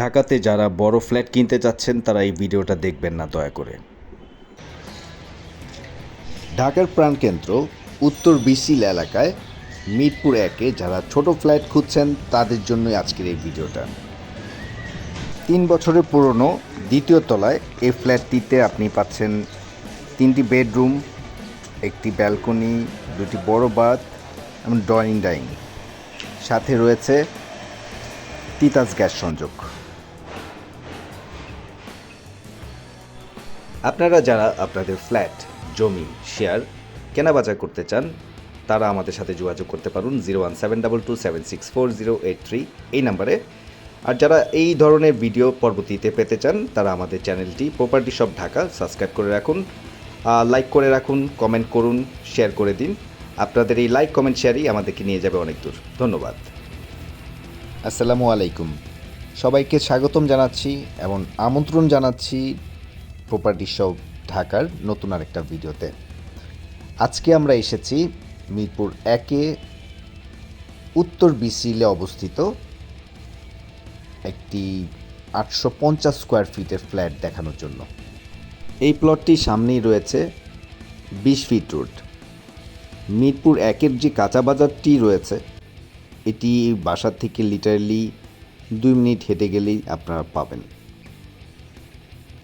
ঢাকাতে যারা বড় ফ্ল্যাট কিনতে চাচ্ছেন তারা এই ভিডিওটা দেখবেন না, দয়া করে। ঢাকার প্রাণকেন্দ্র উত্তর বিসিল এলাকায় মিরপুর একে যারা ছোট ফ্ল্যাট খুঁজছেন, তাদের জন্যই আজকের এই ভিডিওটা। তিন বছরের পুরনো দ্বিতীয় তলায় এই ফ্ল্যাটটিতে আপনি পাচ্ছেন তিনটি বেডরুম, একটি ব্যালকনি, দুটি বড় বাথ, এবং ড্রয়িং ডাইনিং। সাথে রয়েছে তিতাস গ্যাস সংযোগ। আপনারা যারা আপনাদের ফ্ল্যাট, জমি, শেয়ার কেনাবেচা করতে চান, তারা আমাদের সাথে যোগাযোগ করতে পারুন zero one seven double two seven six four zero eight three এই নাম্বারে। আর যারা এই ধরনের ভিডিও পরবর্তীতে পেতে চান, তারা আমাদের চ্যানেলটি প্রপার্টি শপ ঢাকা সাবস্ক্রাইব করে রাখুন। লাইক করে রাখুন কমেন্ট করুন শেয়ার করে দিন। আপনাদের এই লাইক কমেন্ট শেয়ারই আমাদেরকে নিয়ে যাবে অনেক দূর। ধন্যবাদ। আসসালামু আলাইকুম। সবাইকে স্বাগতম জানাচ্ছি এবং আমন্ত্রণ জানাচ্ছি প্রপার্টি শপ ঢাকার নতুন আরেকটা ভিডিওতে। আজকে আমরা এসেছি মিরপুর একে উত্তর বিসিলে অবস্থিত একটি আটশো পঞ্চাশ স্কোয়ার ফিটের ফ্ল্যাট দেখানোর জন্য। এই প্লটটির সামনেই রয়েছে বিশ ফিট রোড মিরপুর একের যে কাঁচা বাজারটি রয়েছে, এটি বাসার থেকে লিটারলি দুই মিনিট হেঁটে গেলেই আপনারা পাবেন।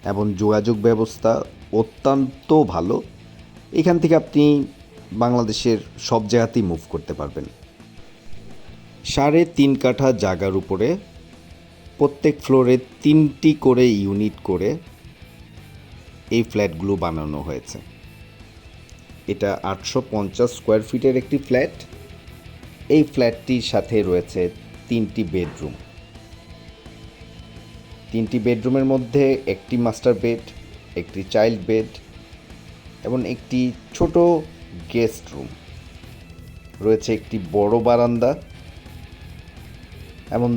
এবং যোগাযোগ ব্যবস্থা অত্যন্ত ভালো। এখান থেকে আপনি বাংলাদেশের সব জায়গাতেই মুভ করতে পারবেন। সাড়ে তিন কাঠা জায়গার উপরে প্রত্যেক ফ্লোরে তিনটি করে ইউনিট করে এই ফ্ল্যাটগুলো বানানো হয়েছে। এটা আটশো পঞ্চাশ স্কোয়ার ফিটের একটি ফ্ল্যাট এই ফ্ল্যাটটির সাথে রয়েছে তিনটি বেডরুম তিনটি বেডরুমের মধ্যে একটি মাস্টার বেড, একটি চাইল্ড বেড এবং একটি ছোট গেস্ট রুম। রয়েছে একটি বড় বারান্দা এবং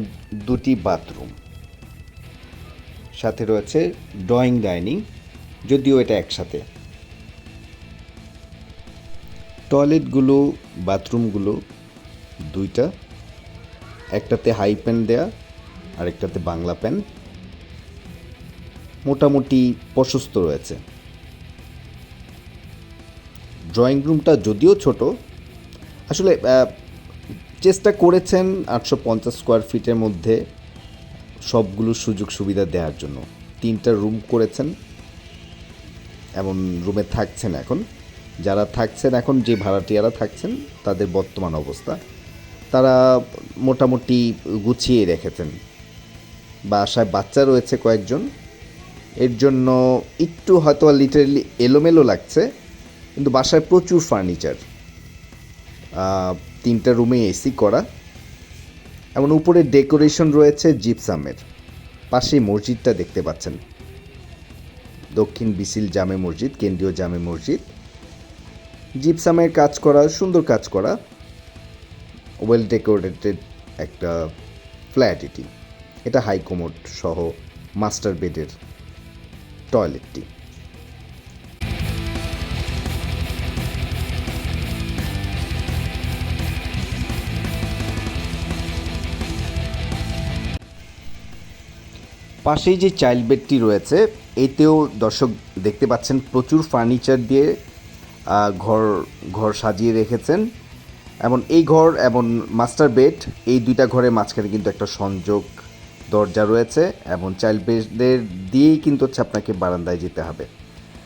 দুটি বাথরুম। সাথে রয়েছে ড্রয়িং ডাইনিং, যদিও এটা একসাথে। টয়লেটগুলো, বাথরুমগুলো দুইটা, একটাতে হাই প্যান দেয়া আর একটাতে বাংলা প্যান মোটামুটি প্রশস্ত রয়েছে। ড্রয়িং রুমটা যদিও ছোট, আসলে চেষ্টা করেছেন আটশো পঞ্চাশ স্কোয়ার ফিটের মধ্যে সবগুলো সুযোগ সুবিধা দেওয়ার জন্য। তিনটা রুম করেছেন, এমন রুমে থাকছেন এখন। যারা থাকছেন এখন, যে ভাড়াটিয়ারা থাকছেন, তাদের বর্তমান অবস্থা। তারা মোটামুটি গুছিয়ে রেখেছেন। বাসায় বাচ্চা রয়েছে কয়েকজন। এর জন্য একটু হয়তো লিটারেলি এলোমেলো লাগছে, কিন্তু বাসায় প্রচুর ফার্নিচার তিনটা রুমে এসি করা। এমন উপরে ডেকোরেশন রয়েছে জিপসামের পাশেই মসজিদটা দেখতে পাচ্ছেন। দক্ষিণ বিসিল জামে মসজিদ, কেন্দ্রীয় জামে মসজিদ। জিপসামের কাজ করা, সুন্দর কাজ করা। ওয়েল ডেকোরেটেড একটা ফ্ল্যাট এটি। এটা হাই কোমোড সহ মাস্টার বেডের টয়লেটটি। পাশেই যে চাইল্ড বেডটি রয়েছে, এতেও দর্শক দেখতে পাচ্ছেন প্রচুর ফার্নিচার দিয়ে ঘর ঘর সাজিয়ে রেখেছেন। এমন এই ঘর এবং মাস্টার বেড, এই দুইটা ঘরের মাঝখানে কিন্তু একটা সংযোগ দরজা রয়েছে এবং চাইল্ড বেডের দিয়েই কিন্তু হচ্ছে আপনাকে বারান্দায় যেতে হবে।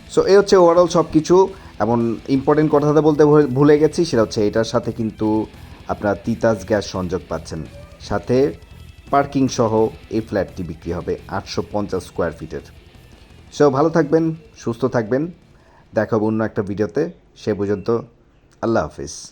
সো এই হচ্ছে ওভারঅল সব কিছু এমন ইম্পর্টেন্ট কথাটা বলতে ভুলে- গেছি, সেটা হচ্ছে এটার সাথে কিন্তু আপনারা তিতাস গ্যাস সংযোগ পাচ্ছেন। সাথে পার্কিং সহ এই ফ্ল্যাটটি বিক্রি হবে আটশো পঞ্চাশ স্কোয়ার ফিটের সো ভালো থাকবেন, সুস্থ থাকবেন। দেখা হবে অন্য একটা ভিডিওতে সে পর্যন্ত আল্লাহ হাফিজ।